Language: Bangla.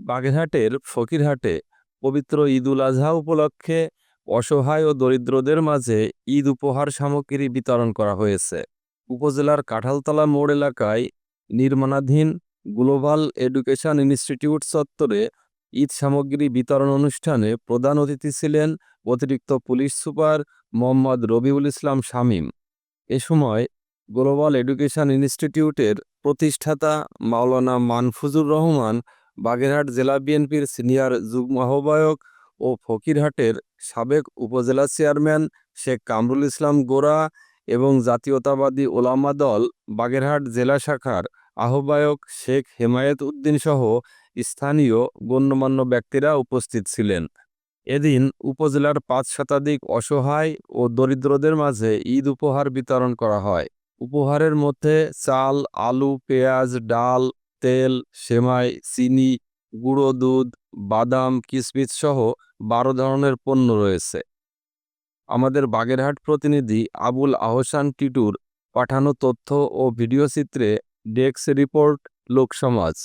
বাগেরহাটের ফকিরহাটে পবিত্র ঈদুল আজহা উপলক্ষে অসহায় ও দরিদ্রদের মাঝে ঈদ উপহার সামগ্রী বিতরণ করা হয়েছে। উপজেলার কাঁঠালতলা মোড় এলাকায় নির্মাণাধীন গ্লোবাল এডুকেশন ইনস্টিটিউট চত্বরে ঈদ সামগ্রী বিতরণ অনুষ্ঠানে প্রধান অতিথি ছিলেন অতিরিক্ত পুলিশ সুপার মোহাম্মদ রবিউল ইসলাম শামীম। এ সময় গ্লোবাল এডুকেশন ইনস্টিটিউটের প্রতিষ্ঠাতা মাওলানা মানফুজুর রহমান বাগেরহাট জেলা বিএনপির সিনিয়র যুগ্ম আহ্বায়ক ও ফকিরহাটের সাবেক উপজেলা চেয়ারম্যান শেখ কামরুল ইসলাম গোরা এবং জাতীয়তাবাদী ওলামা দল বাগেরহাট জেলা শাখার আহ্বায়ক শেখ হেমায়েত উদ্দিন সহ স্থানীয় গণ্যমান্য ব্যক্তিরা উপস্থিত ছিলেন। এদিন উপজেলার পাঁচ শতাধিক অসহায় ও দরিদ্রদের মাঝে ঈদ উপহার বিতরণ করা হয়। উপহারের মধ্যে চাল, আলু, পেঁয়াজ, ডাল তেল, সেমাই, চিনি, গুঁড়ো দুধ, বাদাম, কিসমিস সহ বারো ধরনের পণ্য রয়েছে। আমাদের বাগেরহাট প্রতিনিধি আবুল আহসান টিটুর পাঠানো তথ্য ও ভিডিওচিত্রে ডেস্ক রিপোর্ট, লোকসমাজ।